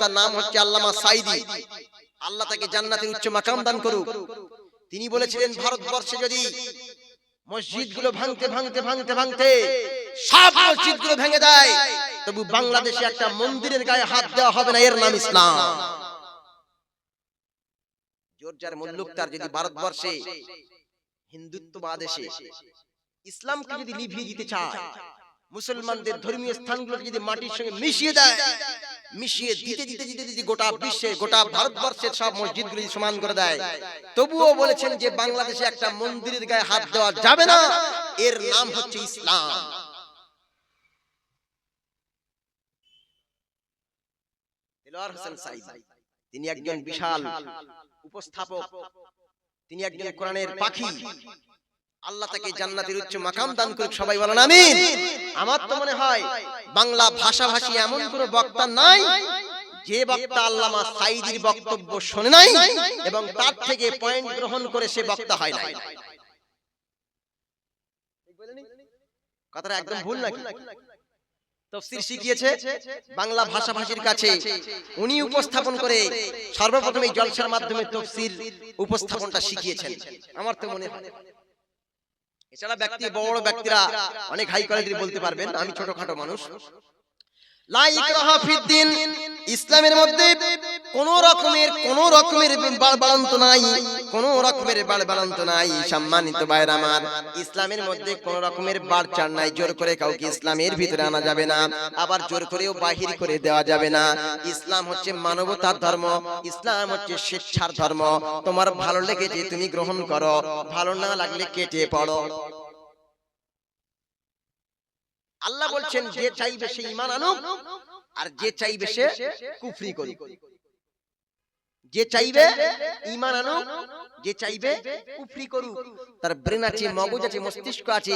তার নাম হচ্ছে আল্লামা সাইদি। আল্লাহ তাকে জান্নাতের উচ্চ মাকাম দান করুক। তিনি বলেছিলেন, ভারতবর্ষে যদি মসজিদগুলো ভাঙতে ভাঙতে ভাঙতে ভাঙতে সব মসজিদগুলো ভেঙে দেয়, তবু বাংলাদেশে একটা মন্দিরের গায়ে হাত দেওয়া হবে না, এর নাম ইসলাম। জোরজার মুল্লুক তার যদি ভারতবর্ষে, হিন্দুত্ববাদ এসে, ইসলামকে যদি লিভিয়ে দিতে চায়, মুসলমানদের ধর্মীয় স্থানগুলো যদি মাটির সঙ্গে মিশিয়ে দেয় মিশিয়ে দিতে দিতে দিতে দিতে গোটা বিশ্বে গোটা ভারতবর্ষের সব মসজিদগুলি সমান করে দেয়। তবুও বলেছেন যে বাংলাদেশে একটা মন্দিরের গায়ে হাত দেওয়া যাবে না। এর নাম হচ্ছে ইসলাম। হোসেন তিনি একজন বিশাল উপস্থাপক। তিনি একজন কোরআনের পাখি। আল্লাহ তাকে জান্নাতের উচ্চ মাকাম দান করুক সবাই বলেন আমিন। আমার তো মনে হয় বাংলা ভাষাভাষী এমন কোন বক্তা নাই যে বক্তা আল্লামা সাইদির বক্তব্য শোনে নাই এবং তার থেকে পয়েন্ট গ্রহণ করে সে বক্তা হয় নাই। কথাটা একদম ভুল নাকি? তফসির শিখিয়েছে বাংলা ভাষাভাষীর কাছে। উনি উপস্থাপন করে সর্বপ্রথম এই জলসার মাধ্যমে তফসির উপস্থাপনটা শিখিয়েছেন। আমার তো মনে হয়। এছাড়া ব্যক্তি বড় ব্যক্তিরা অনেক হাই কোয়ালিটির বলতে পারবেন। আমি ছোটখাটো মানুষ। ইসলামের মধ্যে কোন রকমের কোন রকমের বাড়ন্ত নাই। কোন রকমের বাড়বাড়ন্ত নাই, সম্মানিত ভাইরা আমার। ইসলামের মধ্যে কোন রকমের বাড়চার নাই, জোর করে কাউকে ইসলামের ভিতরে আনা যাবে না, আবার জোর করেও বাহির করে দেওয়া যাবে না। ইসলাম হচ্ছে মানবতার ধর্ম, ইসলাম হচ্ছে স্বেচ্ছার ধর্ম। তোমার ভালো লেগেছে, তুমি গ্রহণ করো, ভালো না লাগলে কেটে পড়ো। আল্লাহ বলছেন, যে চাইবে সে ইমান আনুক, আর যে চাইবে সে কুফরি করুক। যে চাইবে ইমান আনুক, যে চাইবে, কুফরি করুক। তার ব্রেন আছে, মগজ আছে, মস্তিষ্ক আছে।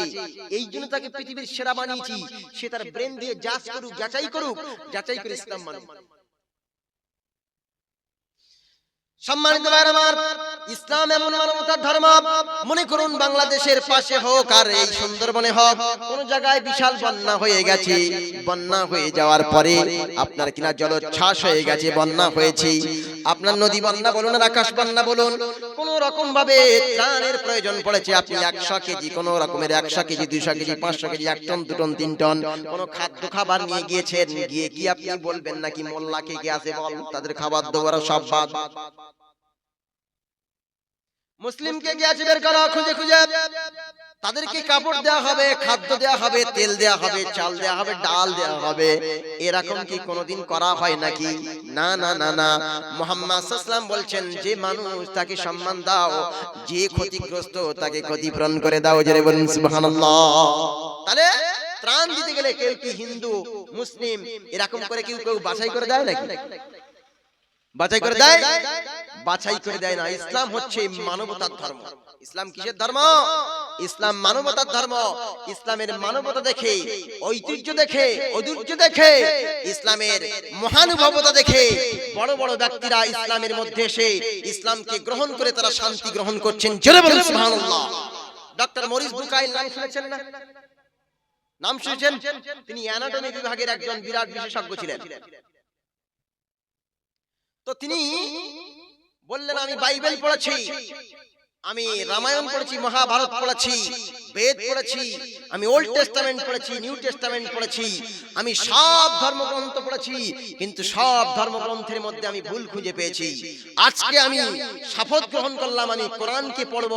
এই জন্য তাকে পৃথিবীর সেরা বানিয়েছি। সে তার ব্রেন দিয়ে যাচ করুক, যাচাই করুক, যাচাই করে ইসলাম মানুক। সম্মানিত ভাইরা আমার ইসলাম এমন মানবতার ধর্ম মনে করুন বাংলাদেশের পাশে হোক আর এই সুন্দরবনে হোক, কোন জায়গায় বিশাল বন্যা হয়ে গেছে। বন্যা হয়ে যাওয়ার পরে আপনার কিনা জলোচ্ছ্বাস হয়ে গেছে, বন্যা হয়েছে। আপনার নদী বন্যা বলুন আর আকাশ বন্যা বলুন, কোন রকম ভাবে ত্রাণের প্রয়োজন পড়েছে। আপনি একশো কেজি, কোন রকমের একশো কেজি দুইশো কেজি, পাঁচশো কেজি, এক টন, দু টন, তিন টন, কোন খাদ্য খাবার নিয়ে গিয়েছেন, গিয়ে কি আপনি বলবেন নাকি মোল্লাকে কে আছে বল, তাদের খাবার দেওয়ার সব বাদ। মুসলিমকে গিয়েছে বের করা, খুঁজে খুঁজে তাদেরকে কাপড় দেওয়া হবে, খাদ্য দেওয়া হবে, তেল দেওয়া হবে, চাল দেওয়া হবে, ডাল দেওয়া হবে। এরকম কি কোনোদিন করা হয় নাকি? না না না না। মোহাম্মদ সাল্লাম বলছেন, যে মানুষ তাকে সম্মান দাও, যে ক্ষতিগ্রস্ত তাকে ক্ষতিপূরণ করে দাও, জেরে বলুন, সুবহানাল্লাহ। তাহলে ত্রাণ দিতে গেলে কেউ কি হিন্দু, মুসলিম, এরকম করে কেউ কেউ বাছাই করে দেয় নাকি? বাছাই করে দেয় বাছাই করে দেয় না। ইসলাম হচ্ছে মানবতার ধর্ম। ইসলাম কিসের ধর্ম? ইসলাম মানবতার ধর্ম। ইসলামের মানবতা দেখে ঐতিহ্য দেখে ঐতিহ্য দেখে ইসলামের মহানুভবতা দেখে বড় বড় ব্যক্তিরা ইসলামের মধ্যে এসে ইসলামকে গ্রহণ করে তারা শান্তি গ্রহণ করছেন। জোরে বলুন সুবহানাল্লাহ। ডক্টর মরিস বুকাইল নাম শুনেছেন না? নাম শুনেছেন? তিনি অ্যানাটমি বিভাগের একজন বিরাট বিশেষজ্ঞ ছিলেন। তো তিনি বললেন আমি বাইবেল পড়েছি আমি রামায়ণ পড়েছি মহাভারত পড়েছি বেদ পড়েছি আমি ওল্ড টেস্টামেন্ট পড়েছি নিউ টেস্টামেন্ট পড়েছি আমি সব ধর্মগ্রন্থ পড়েছি কিন্তু সব ধর্মগ্রন্থের মধ্যে আমি ভুল খুঁজে পেয়েছি। আজকে আমি শপথ গ্রহণ করলাম আমি কোরআনকে পড়ব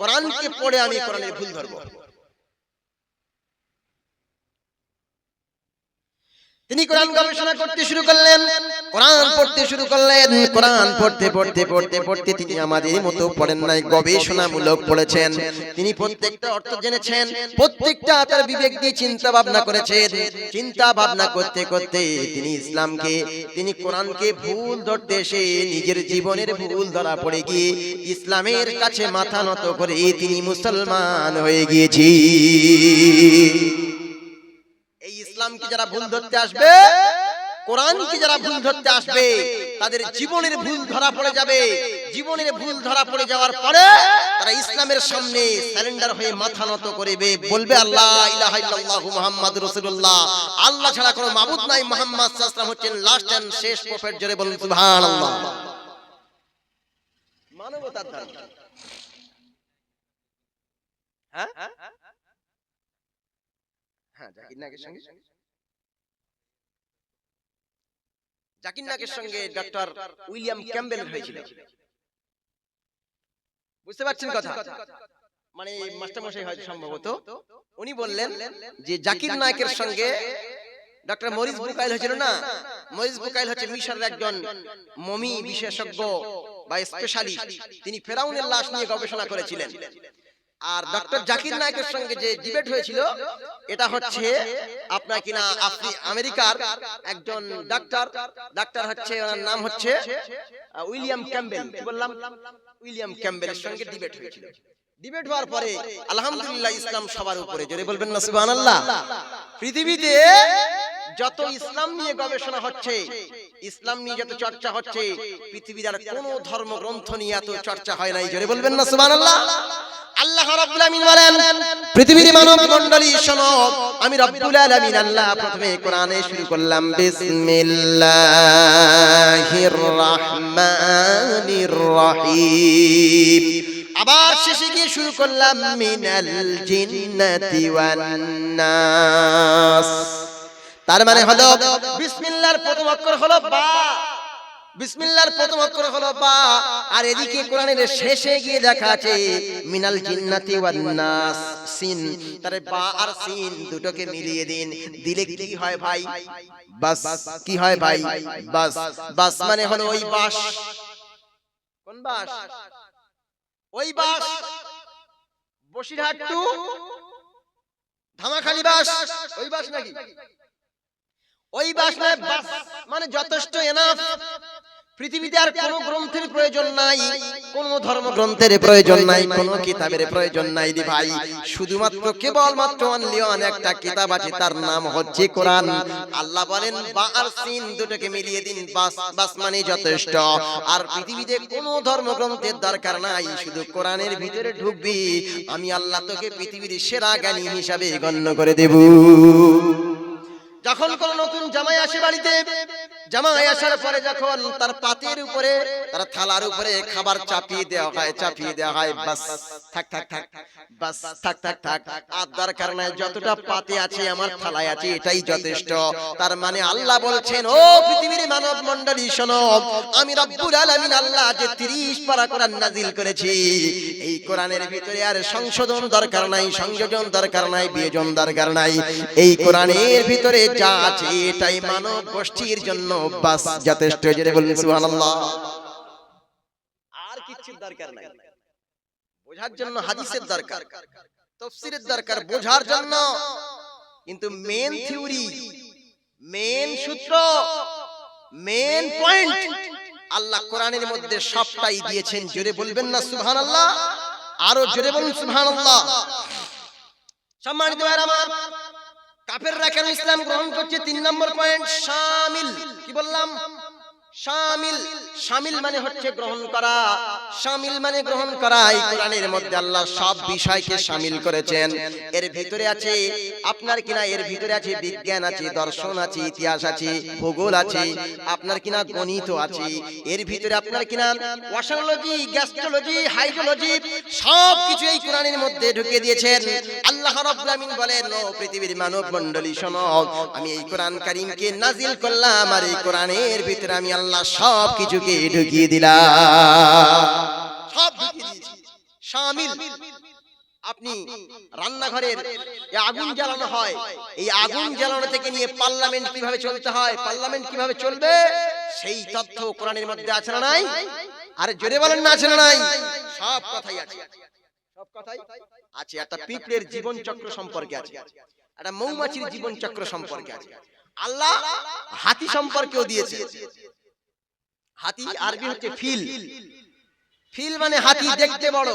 কোরআনকে পড়ে আমি কোরআনের ভুল ধরবো। তিনি কোরআন গবেষণা করতে শুরু করলেন, কোরআন পড়তে শুরু করলেন, কোরআন পড়তে পড়তে পড়তে পড়তে তিনি আমাদের মতো পড়েন নাই, গবেষণামূলক পড়েছেন। তিনি প্রত্যেকটা অর্থ জেনেছেন, প্রত্যেকটা তার বিবেক দিয়ে চিন্তা ভাবনা করেছেন। চিন্তা ভাবনা করতে করতে তিনি ইসলামকে, তিনি কোরআনকে ভুল ধরতে এসে নিজের জীবনের ভুল ধরা পড়ে গিয়ে ইসলামের কাছে মাথা নত করে তিনি মুসলমান হয়ে গিয়েছি। ইসলামকে যারা ভুল ধরতে আসবে? কোরআনকে যারা ভুল ধরতে আসবে? তাদের জীবনের ভুল ধরা পড়ে যাবে। জীবনের ভুল ধরা পড়ে যাওয়ার পরে তারা ইসলামের সামনে স্যালেন্ডার হয়ে মাথা নত করবে। বলবে আল্লাহ ইলাহা ইল্লাল্লাহু মুহাম্মাদুর রাসূলুল্লাহ। আল্লাহ ছাড়া কোনো মাবুদ নাই। মুহাম্মদ সাল্লাল্লাহু আলাইহি ওয়াসাল্লাম হচ্ছেন লাস্ট এন্ড শেষ প্রফেট জোরে বলুন সুবহানাল্লাহ। মানবতার ধর্ম হ্যাঁ? হ্যাঁ জাকির নাকের সঙ্গে? জাকির নাকের সঙ্গে ডক্টর উইলিয়াম ক্যাম্বেল হয়েছিল। বুঝতে পারছেন কথা? মানে মাস্টার মশাই হয়তো সম্ভবত। উনি বললেন যে জাকির নায়কের সঙ্গে ডক্টর মরিস বুকাইল হয়েছিল না? মরিস বুকাইল হচ্ছে মিশরের একজন মমি বিশেষজ্ঞ বা স্পেশালিস্ট তিনি ফেরাউনের লাশ নিয়ে গবেষণা করেছিলেন। আর ডক্টর জাকির নায়কের সঙ্গে যে ডিবেট হয়েছিল এটা হচ্ছে আপনার কিনা আফ্রি আমেরিকার একজন ডাক্তার ডাক্তার হচ্ছে ওনার নাম হচ্ছে উইলিয়াম ক্যাম্বেল। কি বললাম? উইলিয়াম ক্যাম্বেলের সঙ্গে ডিবেট হয়েছিল। ডিবেট হওয়ার পরে আলহামদুলিল্লাহ ইসলাম সবার উপরে। জোরে বলবেন না সুবহানাল্লাহ। পৃথিবীতে যত ইসলাম নিয়ে গবেষণা হচ্ছে ইসলাম নিয়ে যত চর্চা হচ্ছে পৃথিবীর আর কোন ধর্মগ্রন্থ নিয়ে এত চর্চা হয় নাই। জোরে বলবেন না সুবহানাল্লাহ। আল্লাহ মানব আমি আল্লাহ প্রথমে কোরআনে শুরু করলাম আবার শেষে গিয়ে শুরু করলাম, মিনাল জিন্নাতি তার মানে হলো বিসমিল্লাহর প্রথম অক্ষর হলো বা। বিসমিল্লাহর প্রথম অক্ষর হলো বা। আর এদিকে কোরআনের শেষে গিয়ে দেখা আছে, মিনাল জিন্নাতি ওয়ান নাস, সিন। তারে বা আর সিন দুটোকে মিলিয়ে দিন। দিলে কি হয় ভাই? বাস, কি হয় ভাই? বাস। বাস মানে হলো ওই বাস। কোন বাস? ওই bus. Basirhat to Dhamakhali bus. ওই বাস নাকি? ওই বাস নয় বাস মানে যথেষ্ট এনাফ পৃথিবীতে আর কোন গ্রন্থের প্রয়োজন নাই। কোন ধর্মগ্রন্থের প্রয়োজন নাই কোন কিতাবের প্রয়োজন নাই রে ভাই। শুধুমাত্র কেবলমাত্র অনলি অন একটা কিতাব আছে তার নাম হচ্ছে কোরআন। আল্লাহ বলেন বা আর সিন দুটোকে মিলিয়ে দিন বাস বাস মানে যথেষ্ট। আর পৃথিবীতে কোন ধর্মগ্রন্থের দরকার নাই শুধু কোরআনের ভিতরে ঢুকবি। আমি আল্লাহ তোকে পৃথিবীর সেরা জ্ঞানী হিসাবে গণ্য করে দেব। যখন কোন নতুন জামাই আসে বাড়িতে জামাই আসার পরে যখন তার পাতের উপরে, তার থালার উপরে খাবার চাপিয়ে দেওয়া হয়, চাপিয়ে দেওয়া হয়, বাস, থাক থাক থাক, বাস, থাক থাক থাক। যতটা আছে, আমার থালায় আছে, এটাই যথেষ্ট। তার মানে আল্লাহ বলছেন, ও পৃথিবীর মানব শোনো, আমি রব্বুল আলামিন আল্লাহ যে 30 পারা কোরআন করেছি, এই কোরআনের ভিতরে আর সংশোধন দরকার নাই, সংযোজন দরকার নাই, বিয়োজন দরকার নাই। এই কোরআনের ভিতরে যা আছে, এটাই মানব গোষ্ঠীর জন্য বাস যথেষ্ট জেনে বলুন সুবহানাল্লাহ। আর কিছু দরকার নাই। বোঝার জন্য হাদিসের দরকার তাফসীরের দরকার বোঝার জন্য। কিন্তু মেন থিওরি মেন সূত্র মেন পয়েন্ট আল্লাহ কোরআনের মধ্যে সবটাই দিয়েছেন। জোরে বলবেন না সুবহানাল্লাহ? আরও জোরে বলুন সুবহানাল্লাহ। সম্মানিত ভাইরা আমার কাফেররা কেন ইসলাম গ্রহণ করছে? তিন নম্বর পয়েন্ট শামিল কি বললাম? শামিল শামিল মানে হচ্ছে গ্রহণ করা। শামিল মানে গ্রহণ করা। এই কোরআনের মধ্যে আল্লাহ সব বিষয়কে শামিল করেছেন। এর ভিতরে আছে আপনার কিনা এর ভিতরে আছে বিজ্ঞান আছে দর্শন আছে ইতিহাস আছে ভূগোল আছে আপনার কিনা গণিত আছে। এর ভিতরে আপনার কিনা গ্যাস্ট্রোলজি হাইড্রোলজি সব কিছু এই কোরআনের মধ্যে ঢুকিয়ে দিয়েছেন। আল্লাহ রাব্বুল আমিন বলেন ও পৃথিবীর মানব মণ্ডলী শোনো আমি এই কোরআন কারীমকে নাজিল করলাম আর এই কোরআনের ভিতরে আমি আল্লাহ সব কিছুকে ঢুকিয়ে দিলাম আপনি রান্নাঘরের আগুন জ্বালানো হয়। এই আগুন জ্বালানো থেকে নিয়ে পার্লামেন্ট কীভাবে চলতে হয়, পার্লামেন্ট কীভাবে চলবে, সেই তথ্য কোরআনের মধ্যে আছে না নাই? আরে জোরে বলেন না আছে না নাই? সব কথাই আছে। সব কথাই আছে। একটা পিঁপড়ের জীবন চক্র সম্পর্কে আছে। একটা মৌমাছির জীবন চক্র সম্পর্কে আছে। আল্লাহ হাতি সম্পর্কেও দিয়েছে। হাতি আরবি হচ্ছে ফিল। ফিল। মানে হাতি দেখতে বড়।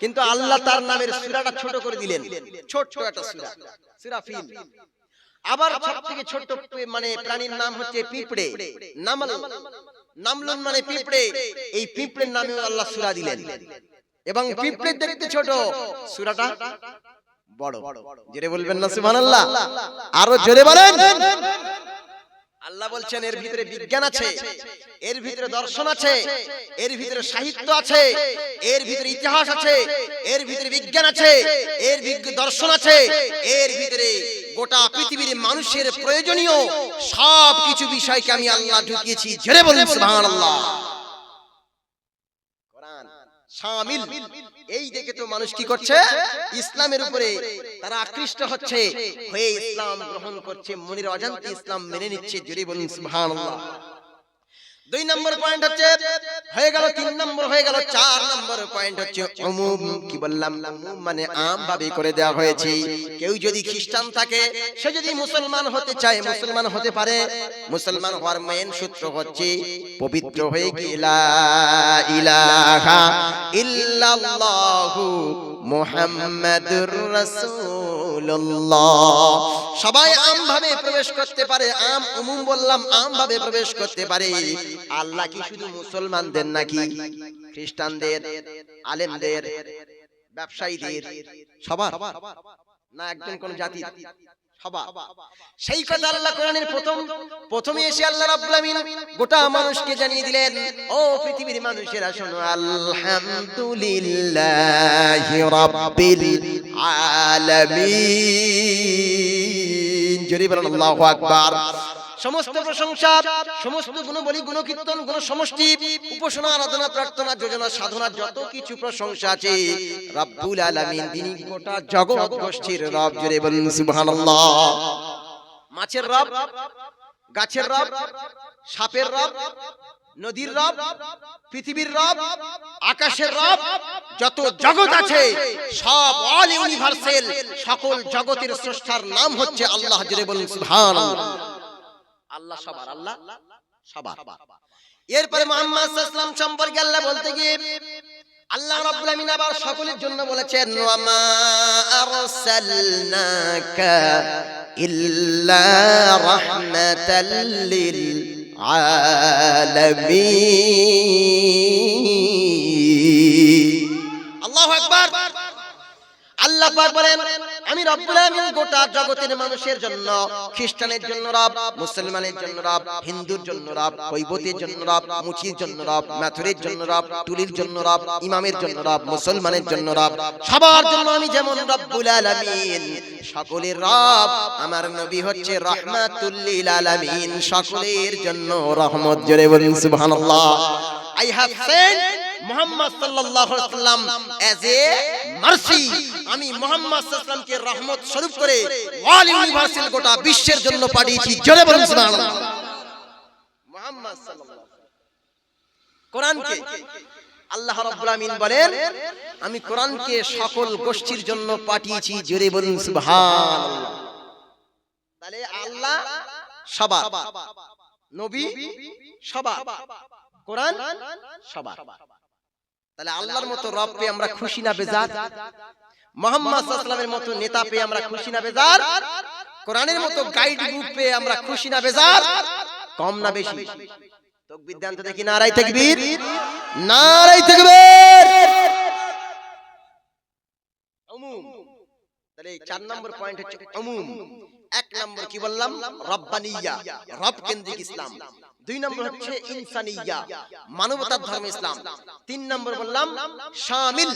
কিন্তু আল্লাহ তার নামের সূরাটা ছোট করে দিলেন। ছোট্ট একটা সূরা। সূরা। ফিল। আবার সব থেকে ছোট মানে প্রাণীর নাম হচ্ছে পিঁপড়ে। নামল। নামলুন মানে পিঁপড়ে। এই পিঁপড়ের নামে আল্লাহ সূরা দিলেন। এবং পিঁপড়ে দেখতে ছোট। সূরাটা বড়। জোরে বলবেন না সুবহানাল্লাহ। আরও জোরে বলেন। আল্লাহ বলছেন এর ভিতরে বিজ্ঞান আছে এর ভিতরে দর্শন আছে এর ভিতরে সাহিত্য আছে এর ভিতরে ইতিহাস আছে এর ভিতরে বিজ্ঞান আছে এর দর্শন আছে এর ভিতরে গোটা পৃথিবীর মানুষের প্রয়োজনীয় সব কিছু বিষয়কে আমি আল্লাহ ঢুকিয়েছি জেরে বলুন সুবহানাল্লাহ। কোরআন শামিল। এই দেখে তো মানুষ কি করছে? ইসলামের উপরে তারা আকৃষ্ট হচ্ছে। হয়ে ইসলাম গ্রহণ করছে। মনির অজান্তে ইসলাম মেনে নিচ্ছে। জরিবন বলুন সুবহানাল্লাহ। দুই নম্বর পয়েন্ট হচ্ছে, হয়ে গেল তিন নম্বর, হয়ে গেল চার নম্বর পয়েন্ট হচ্ছে উমুম কি বললাম মানে আম ভাবে করে দেওয়া হয়েছে। কেউ যদি খ্রিস্টান থাকে, সে যদি মুসলমান হতে চায়, মুসলমান হতে পারে। মুসলমান হওয়ার মেন সূত্র হচ্ছে, পবিত্র হয়ে গেলা ইলাহা ইল্লাল্লাহু মুহাম্মাদুর সবাই আম ভাবে প্রবেশ করতে পারে। আম উমুম বললাম আম ভাবে প্রবেশ করতে পারে। আল্লাহ কি শুধু মুসলমানদের নাকি? খ্রিস্টানদের আলেমদের ব্যবসায়ীদের সবার। না একজন কোন জাতি সেই কথা আল্লাহ কোরআনের প্রথম প্রথমে এসে আল্লাহ রাব্বুল আমিন গোটা মানুষকে জানিয়ে দিলেন ও পৃথিবীর মানুষেরা শোনো আলহামদুলিল্লাহি রাব্বিল আলামিন। জোরে বলেন আল্লাহু আকবার। সমস্ত প্রশংসা, সমস্ত গুণবলী, গুণকীর্তন গুণ সমষ্টি উপাসনা, আরাধনা, প্রার্থনা, যোজনা, সাধনা, যত কিছু প্রশংসা আছে, রব্বুল আলামিন তিনি গোটা জগৎ গোষ্ঠীর রব জোরে বলুন, সুবহানাল্লাহ। মাছের রব, গাছের রব, সাপের রব, নদীর রব, পৃথিবীর রব, আকাশের রব, যত জগৎ আছে, সব অল ইউনিভার্সাল সকল জগতের স্রষ্টার নাম হচ্ছে আল্লাহ জোরে বলুন, সুবহানাল্লাহ। আল্লাহ সবার আল্লাহ সবার। এরপরে মুহাম্মদ সাল্লাল্লাহু সম্পর্কে আল্লাহ বলতে গিয়ে আল্লাহ রাব্বুল আমিন আবার সকলের জন্য বলেছেন ওয়া মা আরসালনাকা ইল্লা রাহমাতাল লিল আলামিন। আল্লাহু আকবার। আল্লাহ পাক বলেন আমি রব্বুল আমিন গোটা জগতের মানুষের জন্য, খ্রিস্টানের জন্য রব, মুসলমানের জন্য রব, হিন্দুর জন্য রব, কৈবতের জন্য রব, মুচির জন্য রব ম্যাথুরের জন্য রব টুলির জন্য রব, ইমামের জন্য রব, মুসলমানের জন্য রব, সবার জন্য আমি যেমন রব্বুল আলামিন, সকলের রব আমার নবী হচ্ছে লিল আলামিন, সকলের জন্য রহমত। জোরে বলুন সুবহানাল্লাহ। আই হ্যাভ সেন্ট মোহাম্মদ ওয়াসাল্লাম অ্যাজ এ মার্সি আমি মোহাম্মদ সাল্লাল্লাহু কে রহমত স্বরূপ করে অল ইউনিভার্সাল গোটা বিশ্বের জন্য পাঠিয়েছি। জোরে বলুন, সুবহানাল্লাহ। মোহাম্মদ সাল্লাল্লাহু কোরআনকে আল্লাহ রাব্বুল আমিন বলেন, আমি কোরআনকে সকল গোষ্ঠীর জন্য পাঠিয়েছি। জোরে বলুন, সুবহানাল্লাহ। তাহলে আল্লাহ সবার, নবী সবার, কোরআন সবার। তাহলে আল্লাহর মতো রব পেয়ে আমরা খুশি না বেজার। মোহাম্মদ সাল্লামের মতো নেতা পেয়ে আমরা খুশি না বেজার। কোরআনের মতো গাইড বুক পেয়ে আমরা খুশি না বেজার। কম না বেশি। তকবীর দেন তো দেখি নারাই তাকবীর। নারাই তাকবীর। উমুম। তাহলে চার নম্বর পয়েন্ট হচ্ছে উমুম। এক নম্বর কি বললাম? রব্বানিয়া। রব কেন্দ্রিক ইসলাম। দুই নম্বর হচ্ছে ইনসানিয়া মানবতার ধর্ম ইসলাম। তিন নম্বর বললাম শামিল।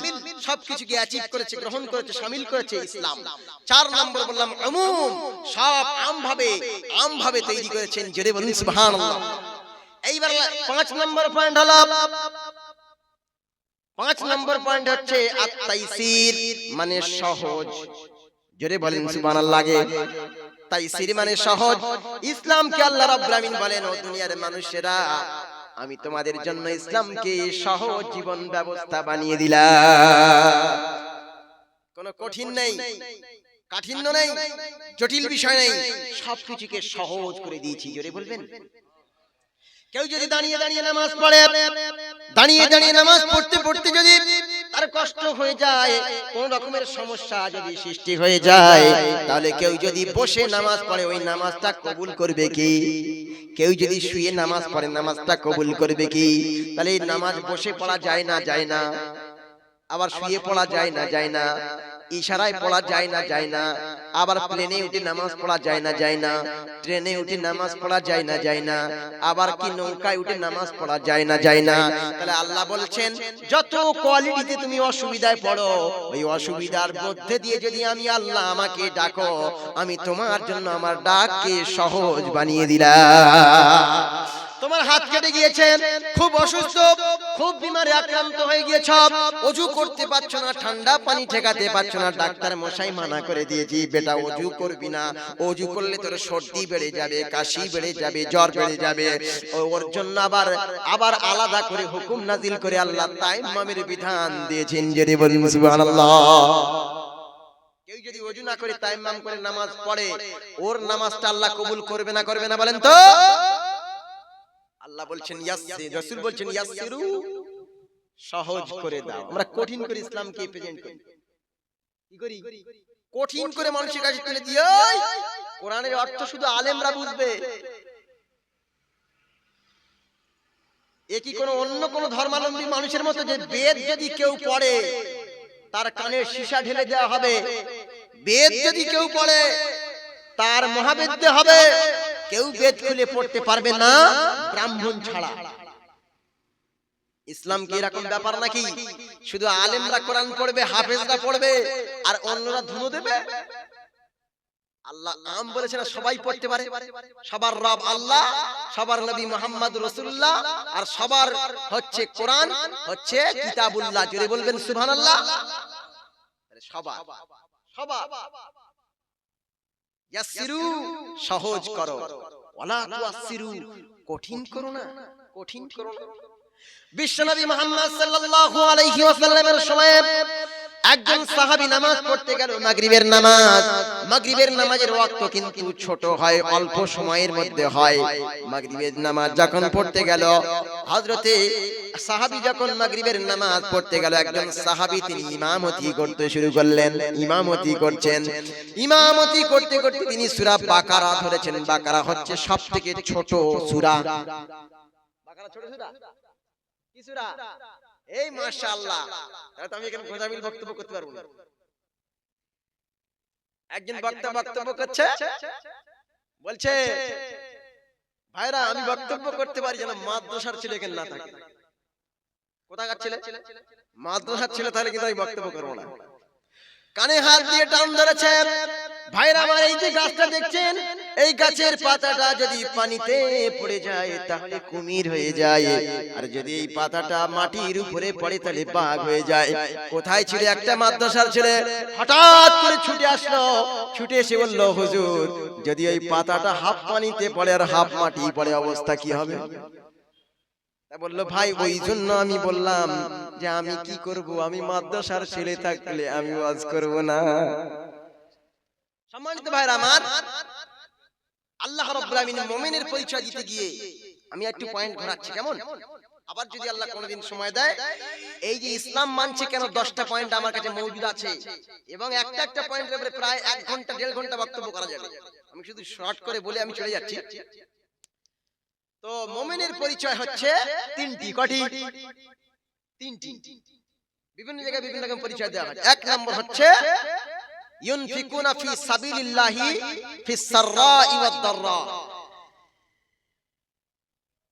সবকিছুকে অ্যাচিভ করেছে গ্রহণ করেছে শামিল করেছে ইসলাম। চার নম্বর বললাম উমুম সব আম ভাবে আম ভাবে তৈরি করেছেন জেরে বলুন সুবহানাল্লাহ। এইবার পাঁচ নম্বর পয়েন্ট হলো পাঁচ নম্বর পয়েন্ট হচ্ছে আত্মাইসির মানে সহজ। জোরে বলেন সুবহানাল্লাহ লাগে তাইসির মানে সহজ ইসলামকে আল্লাহ রাব্বুল আমিন বলেন ও দুনিয়ার মানুষেরা আমি তোমাদের জন্য ইসলামকে সহজ জীবন ব্যবস্থা বানিয়ে দিলাম কোনো কঠিন নেই কাঠিন্য নেই জটিল বিষয় নেই সবকিছুকে সহজ করে দিয়েছি জোরে বলবেন? কেউ যদি দাঁড়িয়ে দাঁড়িয়ে নামাজ পড়ে দাঁড়িয়ে দাঁড়িয়ে নামাজ পড়তে পড়তে যদি আর কষ্ট হয়ে যায় কোন রকমের সমস্যা যদি সৃষ্টি হয়ে যায় তাহলে কেউ যদি বসে নামাজ পড়ে ওই নামাজটা কবুল করবে কি? কেউ যদি শুয়ে নামাজ পড়ে নামাজটা কবুল করবে কি? তাহলে এই নামাজ বসে পড়া যায় না যায় না। আবার শুয়ে পড়া যায় না। যায় না। ইশারায় পড়া যায় না যায় না। আবার প্লেনে উঠে নামাজ পড়া যায় না যায় না। ট্রেনে উঠে নামাজ পড়া যায় না যায় না। আবার কি নৌকায় উঠে নামাজ পড়া যায় না যায় না। তাহলে আল্লাহ বলছেন যত কোয়ালিটিতে তুমি অসুবিধায় পড়ো ওই অসুবিধার মধ্যে দিয়ে যদি আমি আল্লাহ আমাকে ডাকো আমি তোমার জন্য আমার ডাককে সহজ বানিয়ে দিলাম। তোমার হাত কেটে গিয়েছে খুব অসুস্থ, খুব বিমারে আক্রান্ত হয়ে গিয়েছ অজু করতে পারছ না, ঠান্ডা পানি ঠেকাতে পারছ না, ডাক্তার মশাই মানা করে দিয়েছি, বেটা অজু করবি না, অজু করলে তোর সর্দি বেড়ে যাবে, কাশি বেড়ে যাবে, জ্বর বেড়ে যাবে, ওর জন্য আবার আবার আলাদা করে হুকুম নাজিল করে আল্লাহ তাইমামের বিধান দিয়েছেন যদি বলুন কেউ যদি অজু না করে তাইমাম করে নামাজ পড়ে, ওর নামাজটা আল্লাহ কবুল করবে না করবে না বলেন তো? আল্লাহ বলছেন ইয়াসসির রাসূল বলছেন ইয়াসসিরু সহজ করে দাও। আমরা কঠিন করে ইসলামকে প্রেজেন্ট করি। কি করি? কঠিন করে মানুষের কাছে তুলে দিই। কোরআনের অর্থ শুধু আলেমরা বুঝবে। এ কি কোনো অন্য কোন ধর্মাবলম্বী মানুষের মতো যে বেদ যদি কেউ পড়ে তার কানে সীসা ঢেলে দেওয়া হবে। বেদ যদি কেউ পড়ে তার মহাবেদ্য হবে। কেউ বেদ খুলে পড়তে পারবে না ব্রাহ্মণ ছাড়া। ইসলাম কি এরকম ব্যাপার নাকি? শুধু আলেমরা কোরআন পড়বে হাফেজরা পড়বে আর অন্যরা ধুনো দেবে? আল্লাহ আম বলেছে না সবাই পড়তে পারে। সবার রব আল্লাহ সবার নবী মোহাম্মদ রসুল্লাহ আর সবার হচ্ছে কোরআন হচ্ছে কিতাবুল্লাহ। জুড়ে বলবেন সুবহানাল্লাহ। সবার সবার। ইয়াসসিরু সহজ করো। ওয়ালা তুয়াসিরু কঠিন করো না। কঠিন করো না। বিশ্বনবী মুহাম্মদ সাল্লাল্লাহু আলাইহি ওয়াসাল্লামের সময়ে একজন সাহাবী নামাজ পড়তে গেল মাগরিবের নামাজ। মাগরিবের নামাজের ওয়াক্ত কিন্তু ছোট হয় অল্প সময়ের মধ্যে হয়। মাগরিবের নামাজ যখন পড়তে গেল হযরতে সাহাবী যখন মাগরিবের নামাজ পড়তে গেল একজন সাহাবী তিনি ইমামতি করতে শুরু করলেন ইমামতি করছেন। ইমামতি করতে করতে তিনি সূরা বাকারা ধরেছেন। বাকারা হচ্ছে সবথেকে ছোট সূরা। বাকারা ছোট সূরা? কি সূরা? এই মাশাআল্লাহ। তাহলে তো আমি এখানে গোজামিল বক্তব্য করতে পারব না। একজন বক্তা বক্তব্য করছে? বলছে ভাইরা আমি বক্তব্য করতে পারি যেন মাদ্রাসার ছেলে এখানে না থাকে। কোথাকার ছেলে? মাদ্রাসার ছেলে তাহলে কিন্তু আমি বক্তব্য করব না। কানে হাত দিয়ে টান ধরেছে। ভাইরা আমার এই যে গাছটা দেখছেন, এই গাছের পাতাটা যদি পানিতে পড়ে যায়, তাহলে কুমির হয়ে যায়। আর যদি এই পাতাটা মাটির উপরে পড়ে, তাহলে বাঘ হয়ে যায়। কোথায় ছিল একটা মাদ্রাসার ছেলে? হঠাৎ করে ছুটে আসলো। ছুটে এসে বলল, হুজুর, যদি এই পাতাটা হাফ পানিতে পড়ে আর হাফ মাটি পড়ে, অবস্থা কি হবে? বলল ভাই ওই জন্য আমি বললাম যে আমি কি করব? আমি মাদ্রাসার ছেলে থাকলে আমি ওয়াজ করব না? সম্মানিত ভাইরা আমার আল্লাহ রাব্বুল আলামিন মুমিনের পরিচয় দিতে গিয়ে আমি একটু পয়েন্ট ঘোরাচ্ছি কেমন? আবার যদি আল্লাহ কোনোদিন সময় দেয় এই যে ইসলাম মানছে কেন দশটা পয়েন্ট আমার কাছে মজুদ আছে এবং একটা একটা পয়েন্টের উপরে প্রায় এক ঘণ্টা দেড় ঘণ্টা বক্তব্য করা যাবে। আমি শুধু শর্ট করে বলে আমি চলে যাচ্ছি। তো মোমেনের পরিচয় হচ্ছে তিনটি কটি? তিনটি। বিভিন্ন জায়গায় বিভিন্ন রকম পরিচয় দেওয়া হয় এক নম্বর হচ্ছে ইউনফিকুনা ফি সাবিলিল্লাহি ফিস সাররাই ওয়াদ দাররা।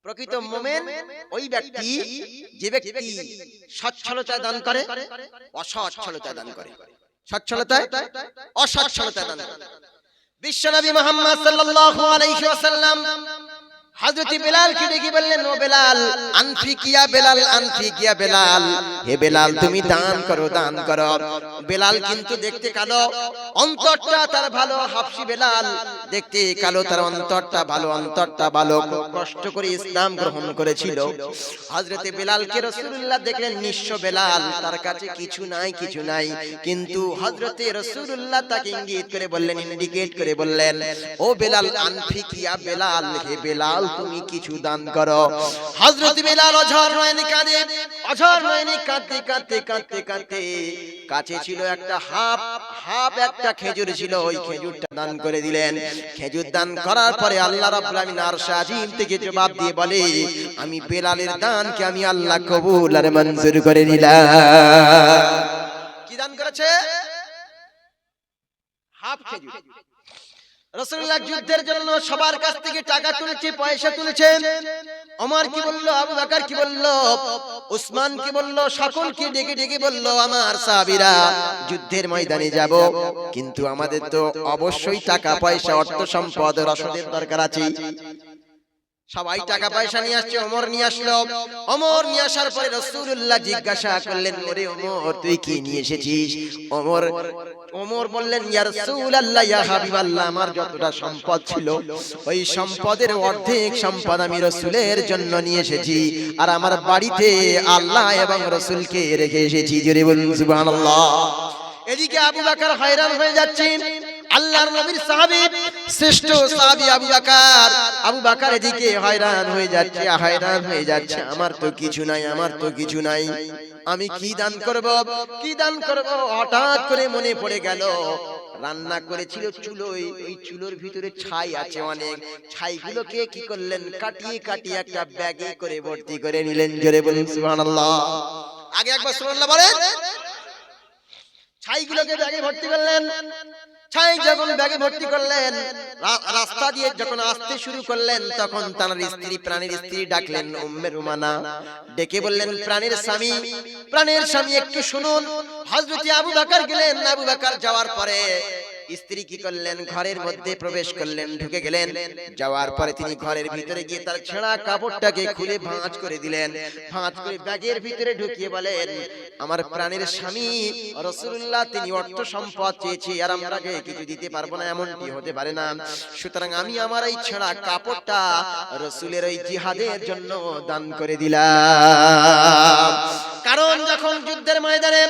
প্রকৃত মোমেন ওই ব্যক্তি যে ব্যক্তি সচ্ছলতায় দান করে অসচ্ছলতায় দান করে। সচ্ছলতায় অসচ্ছলতায় দান করে। বিশ্বনবী মুহাম্মদ সাল্লাল্লাহু আলাইহি ওয়াসাল্লাম হযরত বিলাল কে ডেকে বললেন, ও বেলাল, আনফিকিয়া বেলাল আনফিকিয়া বেলাল। হে বেলাল, তুমি দান করো দান করো। বেলাল কিন্তু দেখতে কালো। অন্তরটা তার ভালো, হাফসি বেলাল। দেখতে কালো, তার অন্তরটা ভালো অন্তরটা ভালো। কষ্ট করে ইসলাম গ্রহণ করেছিল। হযরতে বেলালকে রাসূলুল্লাহ দেখলেন, নিঃস্ব বেলাল। তার কাছে কিছু নাই কিছু নাই। কিন্তু হযরতে রাসূলুল্লাহ তাকে ইঙ্গিত করে বললেন, ইন্ডিকেট করে বললেন, ও বেলাল, আনফিকিয়া বেলাল, হে বেলাল তুমি কিছু দান করো। হযরত বিলাল অঝর নয়নি কাঁদে। অঝর নয়নি কাঁদতে কাঁদতে কাঁদতে কাঁদতে কাছে ছিল একটা হাফ হাফ একটা খেজুর ছিল। ওই খেজুরটা দান করে দিলেন। খেজুর দান করার পরে আল্লাহ রাব্বুল আমিন আরশে আজিম থেকে জবাব দিয়ে বলে আমি বেলালের দানকে আমি আল্লাহ কবুল আর মঞ্জুর করে নিলাম কি দান করেছে? হাফ খেজুর। রসুল্লাহ যুদ্ধের জন্য সবার কাছ থেকে টাকা তুলেছে, পয়সা তুলেছে অমর কি বলল, আবু বাকার কি বলল, উসমান কি বলল সকলকে ডেকে ডেকে বলল, আমার সাহাবীরা, যুদ্ধের ময়দানে যাব। কিন্তু আমাদের তো অবশ্যই টাকা, পয়সা, অর্থ সম্পদ, রসদের দরকার আছে সবাই টাকা পয়সা নিয়ে আসছে ওমর নিয়ে আসলো। ওমর নিয়ে আসার পরে রাসূলুল্লাহ জিজ্ঞাসা করলেন ওরে ওমর তুই কি নিয়ে এসেছিস? ওমর ওমর বললেন ইয়া রাসূলুল্লাহ ইয়া হাবিবাল্লাহ আমার যতটা সম্পদ ছিল ওই সম্পদের অর্ধেক সম্পদ আমি রাসূলের জন্য নিয়ে এসেছি। আর আমার বাড়িতে আল্লাহ এবং রাসূলকে রেখে এসেছি। জোরে বলুন সুবহানাল্লাহ। এদিকে আবু বকর হয়রান হয়ে যাচ্ছেন। আল্লাহর নবীর সাহাবী শ্রেষ্ঠ সাহাবী আবু বাকার। আবু বকর এদিকে হয়রান হয়ে যাচ্ছে হয়রান হয়ে যাচ্ছে। আমার তো কিছু নাই, আমার তো কিছু নাই। আমি কি দান করব? কি দান করব? হঠাৎ করে মনে পড়ে গেল, রান্না করেছিল চুলোয়। ওই চুলোর ভিতরে ছাই আছে অনেক। ছাইগুলোকে কি করলেন? কাটিয়ে কাটিয়ে একটা ব্যাগে করে ভর্তি করে নিলেন। জোরে বলুন, সুবহানাল্লাহ। আগে একবার সুবহানাল্লাহ বলেন। ছাইগুলোকে ব্যাগে ভর্তি করলেন। ছাই যখন ব্যাগে ভর্তি করলেন রাস্তা দিয়ে যখন আসতে শুরু করলেন, তখন তার স্ত্রী, প্রাণীর স্ত্রী ডাকলেন, উম্মে রুমানা। ডেকে বললেন, প্রাণীর স্বামী প্রাণীর স্বামী একটু শুনুন। হযরত আবু বকর গেলেন। আবু বকর যাওয়ার পরে স্ত্রী কি করলেন? ঘরের মধ্যে প্রবেশ করলেন ঢুকে গেলেন। যাওয়ার পরে তিনি ঘরের ভিতরে গিয়ে তার ছেঁড়া কাপড়টাকে খুলে ভাঁজ করে দিলেন। ভাঁজ করে ব্যাগের ভিতরে ঢুকিয়ে বলেন আমার প্রাণের স্বামী রসুল্লাহ তিনি অর্থ সম্পদ চেয়েছি আর আমরাকে কিছু দিতে পারব না এমনটি হতে পারে না। সুতরাং আমি আমার এই ছেঁড়া কাপড়টা রসুলের ওই জিহাদের জন্য দান করে দিলাম। কারণ যখন যুদ্ধের ময়দানে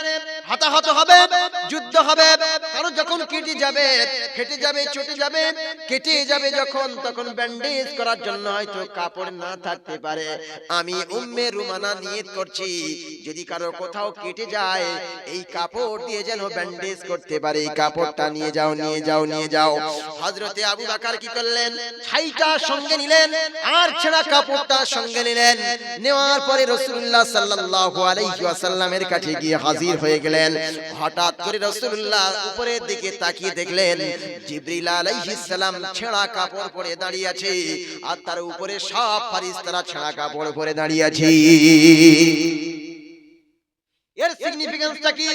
হতাহত হবে, যুদ্ধ হবে। কারণ যখন কেটে যাবে, ফেটে যাবে, চটে যাবে, কেটে যাবে যখন, তখন ব্যান্ডেজ করার জন্য হয়তো কাপড় না থাকতে পারে। আমি উম্মে রুমানা নিয়ত করছি, যদি কারও কোথাও কেটে যায়, এই কাপড় দিয়ে যেন ব্যান্ডেজ করতে পারে। এই কাপড়টা নিয়ে যাও নিয়ে যাও নিয়ে যাও। হযরতে আবু বকর কি করলেন? ছাইটা সঙ্গে নিলেন, আর ছেঁড়া কাপড়টা সঙ্গে নিলেন। নেওয়ার পরে রাসূলুল্লাহ সাল্লাল্লাহু আলাইহি ওয়াসাল্লামের কাছে গিয়ে হাজির হয়ে গেলেন। হঠাৎ করে রসুল্লাহ উপরের দিকে তাকিয়ে দেখলেন, জিবরিল আলাইহিস ছেঁড়া কাপড় পরে দাঁড়িয়ে আছে আর তার উপরে সব ফারিস্তারা ছেঁড়া কাপড় পরে দাঁড়িয়ে আছে। এর সিগনিফিকেন্সটা কি?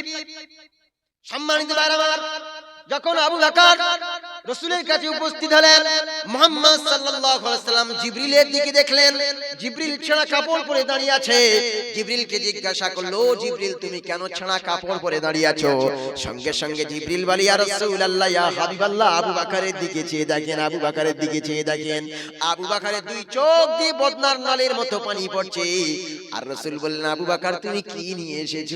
সম্মানিত যখন আবু বকর রসুলের কাছে উপস্থিত হলেন মোহাম্মদ সাল্লাম জিবরিলের দিকে দেখলেন, জিবরিল ছেঁড়া কাপড় পরে দাঁড়িয়ে আছে। জিবরিলকে জিজ্ঞাসা করল "ও জিবরিল, তুমি কেন ছেঁড়া কাপড় পরে দাঁড়িয়ে আছো? সঙ্গে সঙ্গে জিবরিল বলি রাসূলুল্লাহ, ইয়া হাবিবাল্লাহ, আবু বাকারের দিকে চেয়ে দেখেন, আবু বাকারের দিকে চেয়ে দেখেন। আবু বকরের দুই চোখ দিয়ে বদনার নালের মতো পানি পড়ছে। আর রসুল বললেন, আবু বাকার, তুমি কি নিয়ে এসেছ?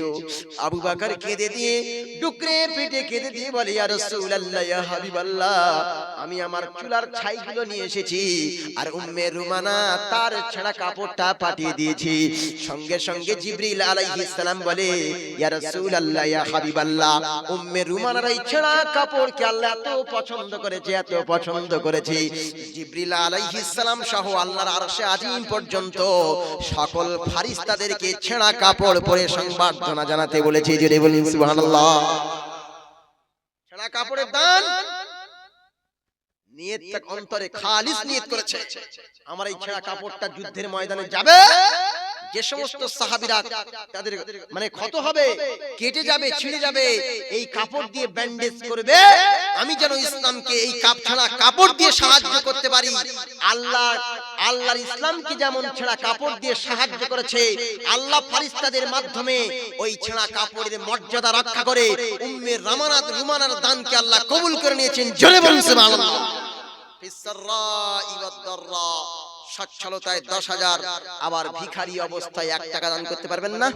আবু বকর কেঁদে দিয়ে, ডুকরে পেটে কেঁদে দিয়ে বলে আর রাসূলুল্লাহ, ইয়া হাবিবাল্লাহ আমি আমার চুলার ছাইগুলো নিয়ে এসেছি, আর উম্মে রুমানা তার ছেঁড়া কাপড়টা পাঠিয়ে দিয়েছি। সঙ্গে সঙ্গে জিবরিল আলাইহিস সালাম বলে, ইয়া রাসূলুল্লাহ, ইয়া হাবিবাল্লাহ, উম্মে রুমানার এই ছেঁড়া কাপড়কে আল্লাহ এত পছন্দ করেছে, এত পছন্দ করেছে। জিবরিল আলাইহিস সালাম সহ আল্লাহর আরশে আজিম পর্যন্ত সকল ফারিস্তাদেরকে ছেঁড়া কাপড় পরে সংবর্ধনা জানাতে বলেছে। জোরে বলুন, সুবহানাল্লাহ। ছেঁড়া কাপড়ের দান নিয়ত তাক অন্তরে খালিস নিয়ত করেছে। আমার এই ছেঁড়া কাপড়টা যুদ্ধের ময়দানে যাবে? যে সমস্ত সাহাবীরা তাদের মানে ক্ষত হবে কেটে যাবে ছিঁড়ে যাবে এই কাপড় দিয়ে ব্যান্ডেজ করবে। আমি যেন ইসলামকে এই কাপ ছাড়া কাপড় দিয়ে সাহায্য করতে পারি। আল্লাহ আল্লাহর ইসলামকে যেমন ছেঁড়া কাপড় দিয়ে সাহায্য করেছে আল্লাহ ফারিস্তাদের মাধ্যমে ওই ছেঁড়া কাপড়ের মর্যাদা রক্ষা করে উম্মে রামানাত রুমানার দানকে আল্লাহ কবুল করে নিয়েছেন জোরে ফিসসাররাই ওয়াদ-দাররা। সচ্ছলতায় দশ হাজার আবার ভিখারি অবস্থায় এক টাকা দান করতে পারবেন না?